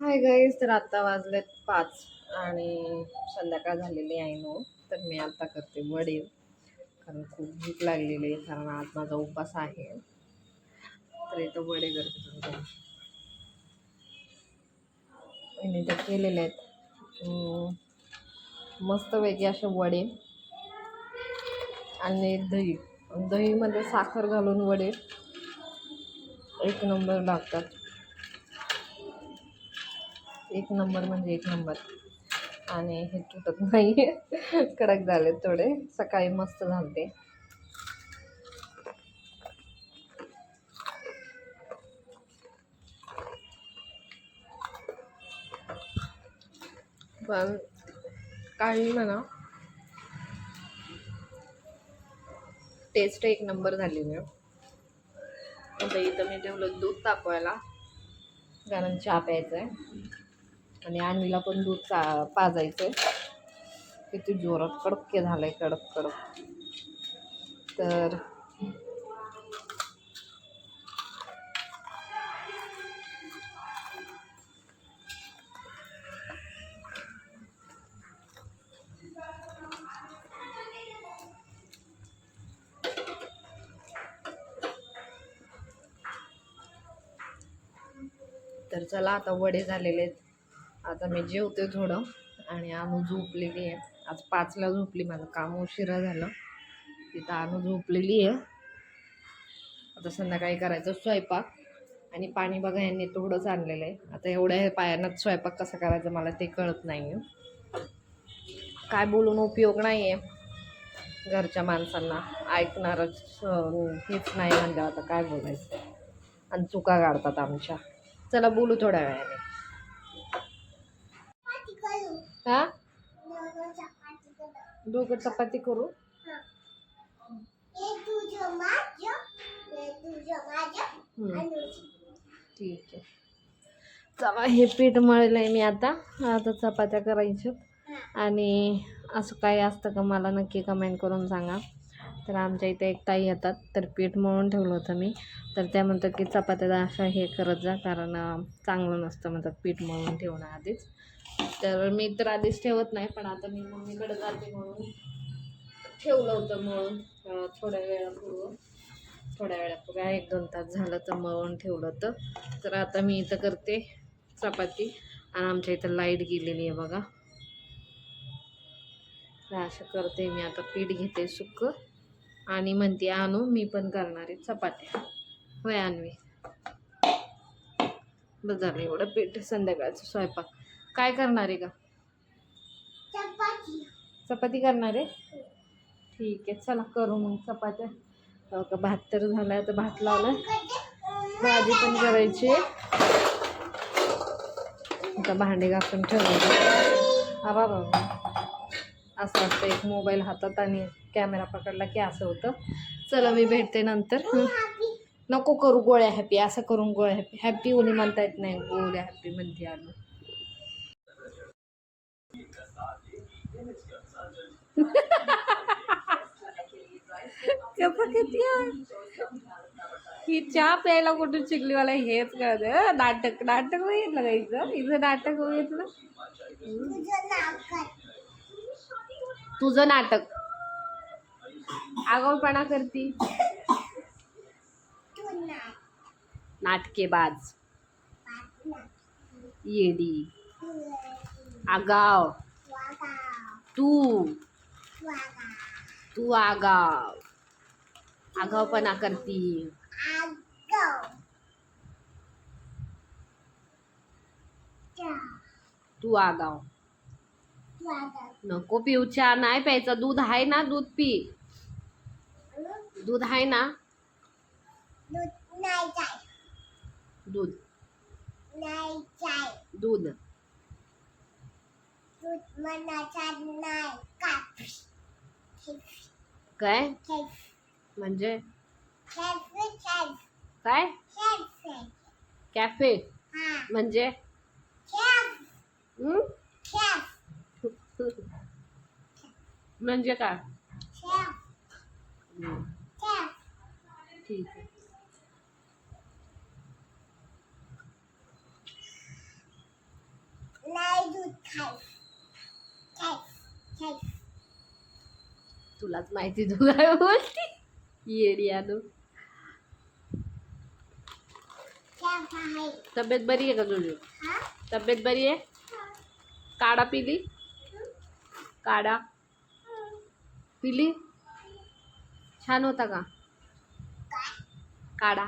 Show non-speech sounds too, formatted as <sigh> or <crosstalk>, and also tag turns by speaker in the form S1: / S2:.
S1: Hi guys तर आत्ता वाजलेत पाच आणि संध्याकाळ झालेली आहे नो तर मी आता करते वडे कारण खूप भूक लागलेली आहे कारण आज माझा उपास आहे. तर इथं वडे करते तुमच्या तर केलेले आहेत. मस्त मस्तपैकी असे वडे आणि दही. दहीमध्ये साखर घालून वडे एक नंबर लागतात. एक नंबर म्हणजे एक नंबर. आणि हे तुटत नाही कडक झाले थोडे. सकाळी मस्त झालते. पण काही म्हणा. टेस्ट एक नंबर झाली मी आता इथं मी ठेवलं दूध तापवायला. कारण चहा प्यायचा आहे आणि आणलीला पण दूध चा पाजायचं आहे किती जोरात कडक झालं आहे कडक कडक. तर तर चला आता वडे झालेले आहेत. आता मी जेवते थोडं आणि अनु झोपलेली आहे. आज पाचला झोपली माझं काम उशिरा झालं. तिथं अनु झोपलेली आहे. आता संध्याकाळी करायचं स्वयंपाक आणि पाणी बघा यांनी थोडंच आणलेलं आहे. आता एवढ्या हे स्वयंपाक कसा करायचा मला ते कळत नाही आहे काय बोलून उपयोग नाही आहे घरच्या माणसांना. ऐकणारच हेच नाही म्हणलं आता काय बोलायचं. आणि चुका काढतात आमच्या. चला बोलू थोड्या वेळाने. हा दोघं चपाती करू. ठीक आहे. चला हे पीठ मळलं आहे मी आता. आता चपात्या करायच्या आणि असं काय असतं का मला नक्की कमेंट करून सांगा. तर आमच्या इथे एक ताई येतात. तर पीठ मळून ठेवलं होतं मी. तर त्या म्हणतात की चपात्या अशा हे करत जा कारण चांगलं नसतं म्हणतात पीठ मळून ठेवणं आधीच. तर मी तर आधीच ठेवत नाही पण आता मी मम्मीकडे जाते म्हणून ठेवलं होतं मळून थोड्या वेळापूर्वी. थोड्या वेळापूर्वी एक दोन तास झालं तर मळून ठेवलं होतं. तर आता मी इथं करते चपाती. आणि आमच्या इथं लाइट गेलेली आहे बघा. तर असं करते मी आता पीठ घेते सुक्क. आणि म्हणते आणू मी पण करणार आहे चपात्या. होय आणवी. बस झालं एवढं पीठ संध्याकाळचं स्वयंपाक. काय करणार आहे का चपाती. करणार आहे? ठीक आहे चला करू मग चपात्या. हो का भात तर झालाय तर भात लावलाय भाजी पण करायची. आता भांडे घासून ठेवायचे. आबा बाबा असं असतं एक मोबाईल हातात आणि कॅमेरा पकडला की असं होतं. चला मी भेटते नंतर. नको करू गोळ्या हॅपी असं करून गोळ्या हॅपी हॅपी ओली म्हणता येत नाही गोळ्या हॅपी म्हणते आलो किती <laughs> ही चहा प्यायला कुठून शिकली मला हेच कळत नाटक नाटक बघितलं का हिचं? हिचं नाटक बघितलं तुझं नाटक. आगाऊपणा करती. नाटकेबाज. येडी. आगाव. तू. तू आगाव. आगावपणा करती तू आगाव. नको पिऊ चहा नाही प्यायचा. दूध आहे ना दूध पी. दूध आहे ना? दूध दूध. काय? म्हणजे? काय? कॅफे. म्हणजे? हं? म्हणजे काय हं, ठीक आहे. तुलाच माहिती तू काय बोलती? येडी तब्येत बरी आहे का तुझी? तब्येत बरी आहे? काढा पिली. काढा. पिली. छान होता का? काढा.